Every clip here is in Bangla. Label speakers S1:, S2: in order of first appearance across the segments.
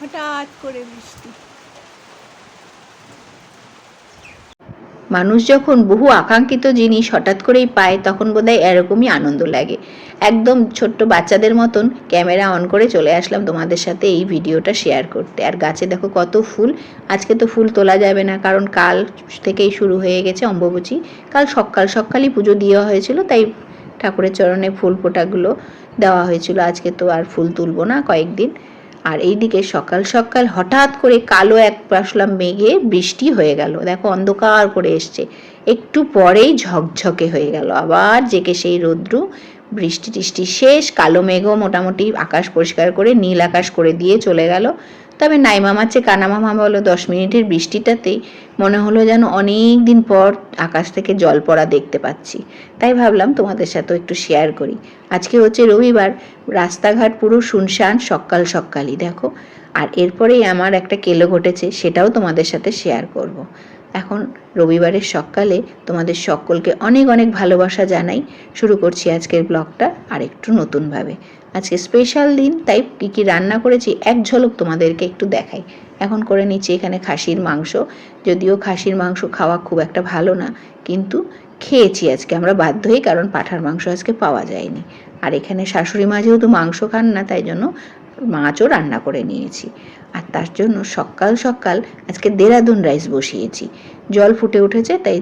S1: হঠাৎ করে বৃষ্টি।
S2: মানুষ যখন বহু আকাঙ্ক্ষিত জিনিস হঠাৎ করেই পায়, তখন বোধহয় এরকমই আনন্দ লাগে। একদম ছোট্ট বাচ্চাদের মতন ক্যামেরা অন করে চলে আসলাম তোমাদের সাথে এই ভিডিওটা শেয়ার করতে। আর গাছে দেখো কত ফুল। আজকে তো ফুল তোলা যাবে না, কারণ কাল থেকেই শুরু হয়ে গেছে অম্বুবচী। কাল সকাল সকালই পুজো দেওয়া হয়েছিল, তাই ঠাকুরের চরণে ফুল ফোঁটাগুলো দেওয়া হয়েছিল। আজকে তো আর ফুল তুলবো না কয়েকদিন। আর এইদিকে সকাল সকাল হঠাৎ করে কালো এক পাশলাম মেঘে বৃষ্টি হয়ে গেল। দেখো অন্ধকার করে এসছে। একটু পরেই ঝকঝকে হয়ে গেল। আবার জেকে সেই রৌদ্রু। বৃষ্টি টিষ্টি শেষ। কালো মেঘও মোটামুটি আকাশ পরিষ্কার করে নীল আকাশ করে দিয়ে চলে গেল। তবে নাইমা মাছে কানা মামা বলো দশ মিনিটের বৃষ্টিটাতেই মনে হলো যেন অনেক দিন পর আকাশ থেকে জল পড়া দেখতে পাচ্ছি। তাই ভাবলাম তোমাদের সাথেও একটু শেয়ার করি। আজকে হচ্ছে রবিবার, রাস্তাঘাট পুরো শুনশান, সকাল সকালই, দেখো। আর এরপরেই আমার একটা কেলো ঘটেছে, সেটাও তোমাদের সাথে শেয়ার করব। এখন রবিবারের সকালে তোমাদের সকলকে অনেক অনেক ভালোবাসা জানাই। শুরু করছি আজকের ব্লগটা আর একটু নতুনভাবে। আজকে স্পেশাল দিন, তাই কী কী রান্না করেছি এক ঝলক তোমাদেরকে একটু দেখাই। এখন করে নিচ্ছি এখানে খাসির মাংস। যদিও খাসির মাংস খাওয়া খুব একটা ভালো না, কিন্তু খেয়েছি আজকে আমরা বাধ্য হই কারণ পাঠার মাংস আজকে পাওয়া যায়নি। আর এখানে শাশুড়ি মা যেহেতু মাংস খান না, তাই জন্য মাছও রান্না করে নিয়েছি। আর তার জন্য সকাল সকাল আজকে দেরাদুন রাইস বসিয়েছি। জল ফুটে উঠেছে, তাই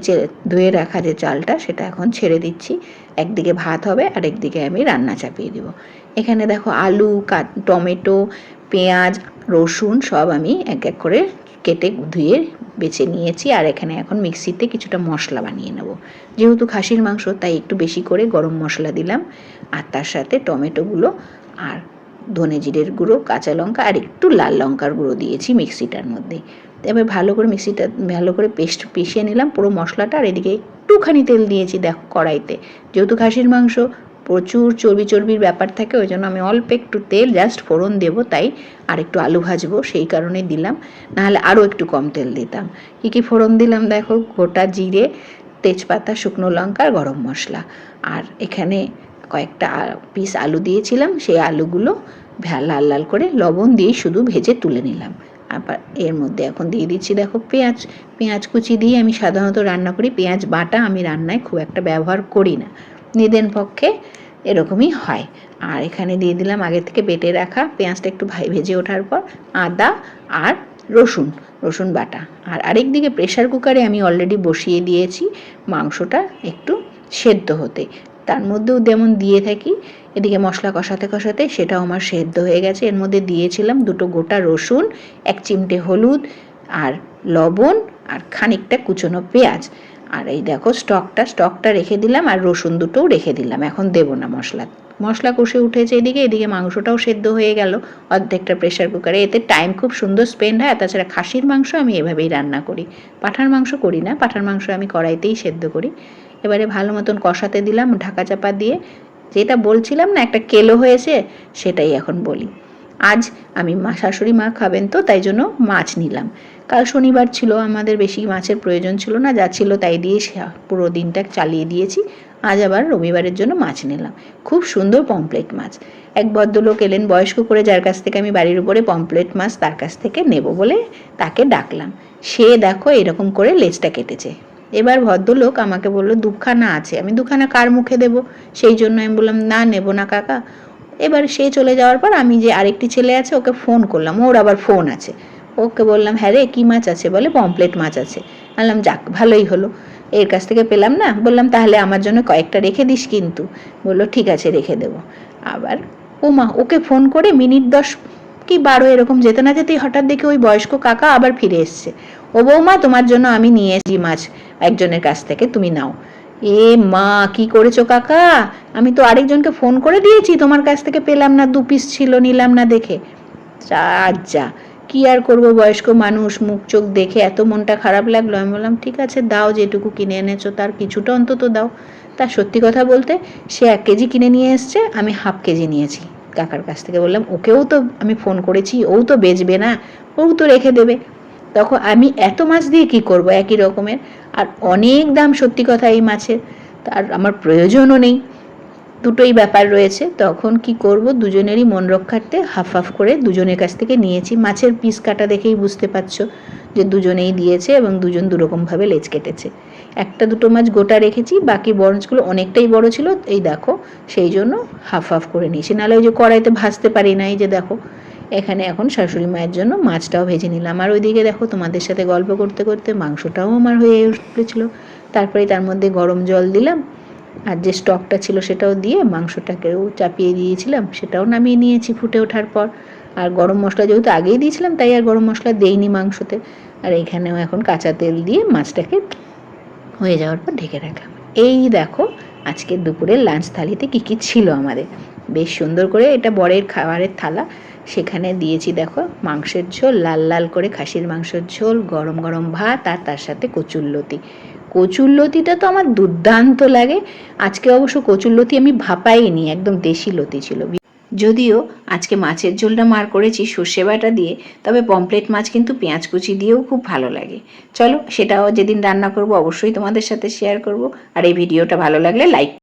S2: ধুয়ে রাখা যে চালটা, সেটা এখন ছেড়ে দিচ্ছি। একদিকে ভাত হবে আর একদিকে আমি রান্না চাপিয়ে দেবো। এখানে দেখো আলু টমেটো, পেঁয়াজ, রসুন সব আমি এক এক করে কেটে ধুয়ে বেছে নিয়েছি। আর এখানে এখন মিক্সিতে কিছুটা মশলা বানিয়ে নেব। যেহেতু খাসির মাংস, তাই একটু বেশি করে গরম মশলা দিলাম। আর তার সাথে টমেটোগুলো আর ধনে জিরের গুঁড়ো, কাঁচা লঙ্কা আর একটু লাল লঙ্কার গুঁড়ো দিয়েছি মিক্সিটার মধ্যে। তবে ভালো করে মিক্সিটা, ভালো করে পেস্ট পিষিয়ে নিলাম পুরো মশলাটা আর এদিকে একটুখানি তেল দিয়েছি দেখো কড়াইতে। যেহেতু খাসির মাংস, প্রচুর চর্বি চর্বির ব্যাপার থাকে, ওই জন্য আমি অল্প একটু তেল, জাস্ট ফোড়ন দেবো তাই আর একটু আলু ভাজবো, সেই কারণে দিলাম। নাহলে আরও একটু কম তেল দিতাম। কী কী ফোড়ন দিলাম দেখো, গোটা জিরে, তেজপাতা, শুকনো লঙ্কা আর গরম মশলা। আর এখানে কয়েকটা পিস আলু দিয়েছিলাম, সেই আলুগুলো লাল লাল করে লবণ দিয়ে শুধু ভেজে তুলে নিলাম। আবার এর মধ্যে এখন দিয়ে দিচ্ছি, দেখো, পেঁয়াজ। পেঁয়াজ কুচি দিয়ে আমি সাধারণত রান্না করি। পেঁয়াজ বাটা আমি রান্নায় খুব একটা ব্যবহার করি না। নিদেন পক্ষে এরকমই হয়। আর এখানে দিয়ে দিলাম আগে থেকে বেটে রাখা পেঁয়াজটা একটু ভাই ভেজে ওঠার পর আদা আর রসুন রসুন বাটা। আর আরেক দিকে প্রেশার কুকারে আমি অলরেডি বসিয়ে দিয়েছি মাংসটা একটু সেদ্ধ হতে। তার মধ্যেও যেমন দিয়ে থাকি, এদিকে মশলা কষাতে কষাতে সেটাও আমার সেদ্ধ হয়ে গেছে। এর মধ্যে দিয়েছিলাম দুটো গোটা রসুন, এক চিমটে হলুদ আর লবণ আর খানিকটা কুচনো পেঁয়াজ। আর এই দেখো স্টকটা স্টকটা রেখে দিলাম আর রসুন দুটোও রেখে দিলাম। এখন দেবো না মশলা। মশলা কষে উঠেছে এদিকে এদিকে মাংসটাও সেদ্ধ হয়ে গেল। অর্ধেকটা প্রেশার কুকারে এতে টাইম খুব সুন্দর স্পেন্ড হয়। তাছাড়া খাসির মাংস আমি এভাবেই রান্না করি। পাঠার মাংস করি না। পাঠার মাংস আমি কড়াইতেই সেদ্ধ করি। এবারে ভালো মতন কষাতে দিলাম, ঢাকা চাপা দিয়ে। যেটা বলছিলাম না, একটা কেলো হয়েছে, সেটাই এখন বলি। আজ আমি মা, শাশুড়ি মা খাবেন তো, তাই জন্য মাছ নিলাম। কাল শনিবার ছিল, আমাদের বেশি মাছের প্রয়োজন ছিল না, যা ছিল তাই দিয়ে পুরো দিনটা চালিয়ে দিয়েছি। আজ আবার রবিবারের জন্য মাছ নিলাম। খুব সুন্দর পমপ্লেট মাছ। এক ভদ্রলোক এলেন, বয়স্ক করে যার কাছ থেকে আমি বাড়ির উপরে পমপ্লেট মাছ তার কাছ থেকে নেব বলে তাকে ডাকলাম। সে দেখো, এরকম করে লেজটা কেটেছে। এবার ভদ্রলোক আমাকে বলল, দুখানা আছে। আমি, দুখানা কার মুখে দেব? সেই জন্য আমি বললাম, না, নেব না, কাকা। এবার সে চলে যাওয়ার পর আমি যে আরেকটি ছেলে আছে, ওকে ফোন করলাম। ওর আবার ফোন আছে। ওকে বললাম হ্যাঁ রে, কী মাছ আছে বলে? পমপ্লেট মাছ আছে। বললাম, যাক, ভালোই হলো। এর কাছ থেকে পেলাম না। বললাম, তাহলে আমার জন্য কয়েকটা রেখে দিস কিন্তু। বলল, ঠিক আছে, রেখে দেবো। আবার ও মা ওকে ফোন করে মিনিট দশ কি বারো এরকম যেতে না যেতেই হঠাৎ দেখে ওই বয়স্ক কাকা আবার ফিরে এসছে। ও বৌমা, তোমার জন্য আমি নিয়ে এসেছি মাছ। একজনের কাছ থেকে তুমি নাও। এ মা, কি করেছ কাকা? আমি তো আরেকজনকে ফোন করে দিয়েছি, তোমার কাছ থেকে পেলাম না, দু পিস ছিল, নিলাম না দেখে। যা কি আর করব, বয়স্ক মানুষ, মুখ চোখ দেখে এত মনটা খারাপ লাগল। আমি বললাম, ঠিক আছে, দাও যেটুকু কিনে এনেছো, তার কিছুটা অন্তত দাও। তা সত্যি কথা বলতে, সে এক কেজি কিনে নিয়ে এসছে, আমি হাফ কেজি নিয়েছি। কাকার কাছ থেকে বললাম, ওকেও তো আমি ফোন করেছি, ও তো বেচবে না, ও তো রেখে দেবে। তখন আমি এত মাছ দিয়ে কি করব? একই রকমের। আর অনেক দাম সত্যি কথা এই মাছের, তার আমার প্রয়োজনও নেই। দুটোই ব্যাপার রয়েছে। তখন কি করব? দুজনেরই মন রক্ষার্থে হাফ হাফ করে দুজনের কাছ থেকে নিয়েছি। মাছের পিস কাটা দেখেই বুঝতে পারছ যে দুজনেই দিয়েছে এবং দুজন দুরকমভাবে লেজ কেটেছে। একটা দুটো মাছ গোটা রেখেছি, বাকি বরঞ্চগুলো অনেকটাই বড় ছিল, এই দেখো, সেই জন্য হাফ হাফ করে নিয়েছি। নাহলে ওই যে কড়াইতে ভাজতে পারি না, এই যে দেখো, এখানে এখন শাশুড়ি মায়ের জন্য মাছটাও ভেজে নিলাম। আর ওইদিকে দেখো, তোমাদের সাথে গল্প করতে করতে মাংসটাও আমার হয়ে উঠেছিল। তারপরে তার মধ্যে গরম জল দিলাম, আর যে স্টকটা ছিল সেটাও দিয়ে মাংসটাকেও চাপিয়ে দিয়েছিলাম, সেটাও নামিয়ে নিয়েছি ফুটে ওঠার পর। আর গরম মশলা যেহেতু আগেই দিয়েছিলাম, তাই আর গরম মশলা দেইনি মাংসতে। আর এখানেও এখন কাঁচা তেল দিয়ে মাছটাকে হয়ে যাওয়ার পর ঢেকে রাখলাম এই দেখো, আজকে দুপুরের লাঞ্চ থালিতে কী কী ছিল আমাদের। বেশ সুন্দর করে এটা বরের খাবারের থালা। সেখানে দিয়েছি দেখো, মাংসের ঝোল, লাল লাল করে খাসির মাংসের ঝোল, গরম গরম ভাত আর তার সাথে কচুরলতি কচুরলতিটা তো আমার দুর্দান্ত লাগে। আজকে অবশ্য কচুরলতি আমি ভাপাইনি, একদম দেশি লতি ছিল। যদিও আজকে মাছের ঝোলটা মার করেছি সর্ষে বাটা দিয়ে, তবে পমপ্লেট মাছ কিন্তু পেঁয়াজ কুচি দিয়েও খুব ভালো লাগে। চলো সেটাও যেদিন রান্না করব অবশ্যই তোমাদের সাথে শেয়ার করব। আর এই ভিডিওটা ভালো লাগলে লাইক